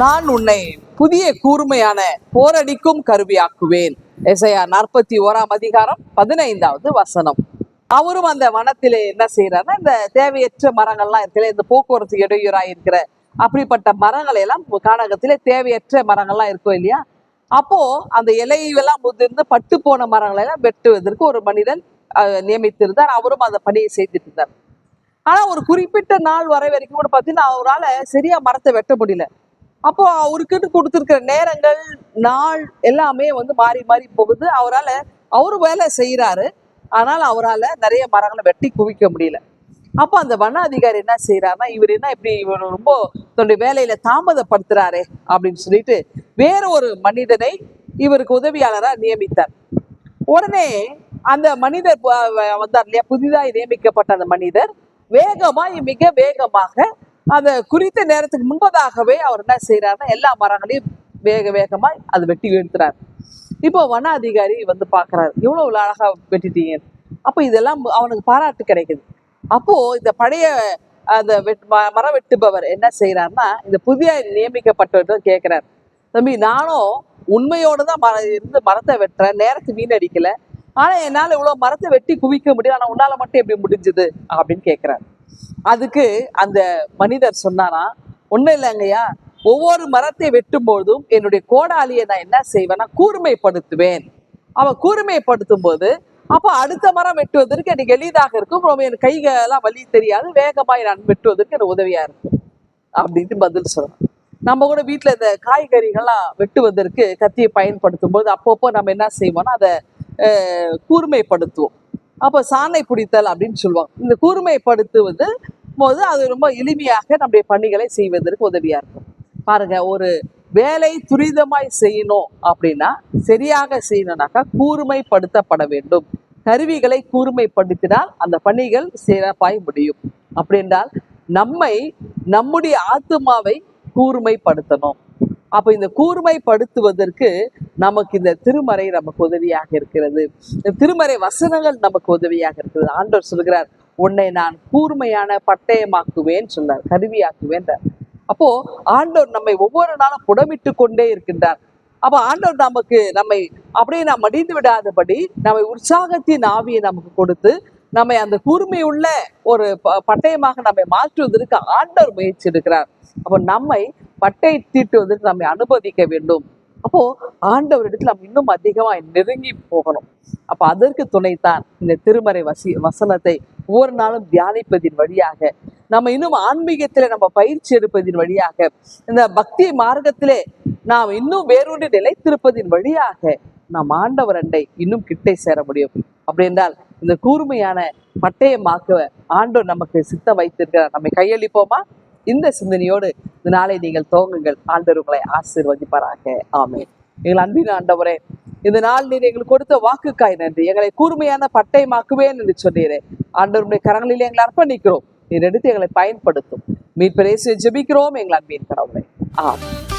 நான் உன்னை புதிய கூர்மையான போரடிக்கும் கருவியாக்குவேன். எசையா நாற்பத்தி ஓராம் அதிகாரம் பதினைந்தாவது வசனம். அவரும் அந்த வனத்திலே என்ன செய்யறாருன்னா இந்த தேவையற்ற மரங்கள்லாம் இருக்குல்ல இந்த போக்குவரத்து இடையூறா இருக்கிற அப்படிப்பட்ட மரங்களை எல்லாம் கானகத்திலே தேவையற்ற மரங்கள்லாம் இருக்கும் இல்லையா? அப்போ அந்த இலையெல்லாம் முதிர்ந்து பட்டு போன மரங்களை எல்லாம் வெட்டுவதற்கு ஒரு மனிதன் அஹ், நியமித்திருந்தார். அவரும் அந்த பணியை செய்துட்டு இருந்தார். ஆனா ஒரு குறிப்பிட்ட நாள் வரை வரைக்கும் கூட பார்த்தீங்கன்னா அவரால் சரியா மரத்தை வெட்ட முடியல. அப்போ அவருக்குன்னு கொடுத்துருக்கிற நேரங்கள் நாள் எல்லாமே வந்து மாறி மாறி போகுது. அவரால் அவரு வேலை செய்யறாரு ஆனால் அவரால் நிறைய மரங்களை வெட்டி குவிக்க முடியல. அப்போ அந்த வன அதிகாரி என்ன செய்யறாருன்னா இவர் என்ன இப்படி இவர் ரொம்ப தன்னுடைய வேலையில தாமதப்படுத்துறாரே அப்படின்னு சொல்லிட்டு வேற ஒரு மனிதனை இவருக்கு உதவியாளராக நியமித்தார். உடனே அந்த மனிதர் வந்தார் இல்லையா? புதிதாக நியமிக்கப்பட்ட அந்த மனிதர் வேகமாக மிக வேகமாக அந்த குறித்த நேரத்துக்கு முன்பதாகவே அவர் என்ன செய்யறாருன்னா எல்லா மரங்களையும் வேக வேகமாய் அது வெட்டி வீழ்த்துறாரு இப்போ வன அதிகாரி வந்து பார்க்கறாரு இவ்வளோ அழகா வெட்டிட்டீங்க. அப்போ இதெல்லாம் அவனுக்கு பாராட்டு கிடைக்குது. அப்போ இந்த பழைய அந்த வெட் ம- மரம் வெட்டுபவர் என்ன செய்யறாருன்னா இந்த புதிய நியமிக்கப்பட்டவர்கிட்ட கேட்குறாரு தம்பி நானும் உண்மையோடு தான் மர இருந்து மரத்தை வெட்டுறேன் நேரத்தை வீணடிக்கல. ஆனா என்னால இவ்வளவு மரத்தை வெட்டி குவிக்க முடியும் ஆனா உன்னால மட்டும் எப்படி முடிஞ்சது? அப்படின்னு கேட்கிறாரு அதுக்கு அந்த மனிதர் சொன்னாராம் ஒண்ணும் இல்லைங்கய்யா ஒவ்வொரு மரத்தை வெட்டும்போதும் என்னுடைய கோடாலியை நான் என்ன செய்வேன்னா கூர்மைப்படுத்துவேன். அவன் கூர்மைப்படுத்தும் போது அப்போ அடுத்த மரம் வெட்டுவதற்கு எனக்கு எளிதாக இருக்கும் ரொம்ப என் கைகளெல்லாம் வலி தெரியாது வேகமாய் நான் வெட்டுவதற்கு எனக்கு உதவியா இருக்கும். அப்படின்னு பதில் சொல்லலாம் நம்ம கூட வீட்டில் இந்த காய்கறிகள்லாம் வெட்டுவதற்கு கத்தியை பயன்படுத்தும் போது அப்பப்போ நம்ம என்ன செய்வோம்னா அதை கூர்மைப்படுத்துவோம். அப்போ சாணை பிடித்தல் அப்படின்னு சொல்லுவாங்க. இந்த கூர்மைப்படுத்துவது போது அது ரொம்ப எளிமையாக நம்முடைய பணிகளை செய்வதற்கு உதவியா இருக்கும். பாருங்க ஒரு வேலை துரிதமாய் செய்யணும் அப்படின்னா சரியாக செய்யணும்னாக்கா கூர்மைப்படுத்தப்பட வேண்டும். கருவிகளை கூர்மைப்படுத்தினால் அந்த பணிகள் சிறப்பாய் முடியும். அப்படி என்றால் நம்மை நம்முடைய ஆத்துமாவை கூர்மைப்படுத்தணும். அப்போ இந்த கூர்மைப்படுத்துவதற்கு நமக்கு இந்த திருமறை நமக்கு உதவியாக இருக்கிறது. இந்த திருமறை வசனங்கள் நமக்கு உதவியாக இருக்கிறது. ஆண்டவர் சொல்கிறார் உன்னை நான் கூர்மையான பட்டயமாக்குவேன் சொன்னார் கருவியாக்குவேன் அப்போ ஆண்டவர் நம்மை ஒவ்வொரு நாளும் புடமிட்டு கொண்டே இருக்கின்றார். அப்போ ஆண்டவர் நமக்கு நம்மை அப்படியே நாம் மடிந்து விடாதபடி நம்மை உற்சாகத்தின் ஆவியை நமக்கு கொடுத்து நம்மை அந்த கூர்மையுள்ள ஒரு ப- பட்டயமாக நம்மை மாற்றுவதற்கு ஆண்டவர் முயற்சி எடுக்கிறார். அப்போ நம்மை பட்டை தீட்டுவதற்கு நம்மை அனுமதிக்க வேண்டும். அப்போ ஆண்டவரிடத்தில் நம்ம இன்னும் அதிகமா நெருங்கி போகணும். அப்ப அதற்கு துணைத்தான் இந்த திருமறை வசி வசனத்தை ஒவ்வொரு நாளும் தியானிப்பதின் வழியாக நம்ம இன்னும் ஆன்மீகத்திலே நம்ம பயிற்சி எடுப்பதின் வழியாக இந்த பக்தி மார்க்கத்திலே நாம் இன்னும் வேறொன்று நிலைத்திருப்பதின் வழியாக நாம் ஆண்டவர் அண்டை இன்னும் கிட்டே சேர முடியும். அப்படி என்றால் இந்த கூர்மையான பட்டயமாக்க ஆண்டவர் நமக்கு சித்த வைத்திருக்கிறார். நம்மை கையளிப்போமா? இந்த சிந்தனையோடு இந்த நாளை நீங்கள் துவங்குங்கள். ஆண்டவர் உங்களை ஆசீர்வதிப்பாராக. ஆமே எங்கள் அன்பின் ஆண்டவரே இந்த நாள் நீர் எங்களுக்கு கொடுத்த வாக்குக்காய் நன்றி. எங்களை கூர்மையான பட்டயமாக்குவேன் என்று சொன்னீரே. ஆண்டவருடைய கரங்களில் எங்களை அர்ப்பணிக்கிறோம். நீர் எடுத்து எங்களை பயன்படுத்தும். மீட்பரேசியை ஜெபிக்கிறோம் எங்கள் அன்பின் கடவுளை. ஆமாம்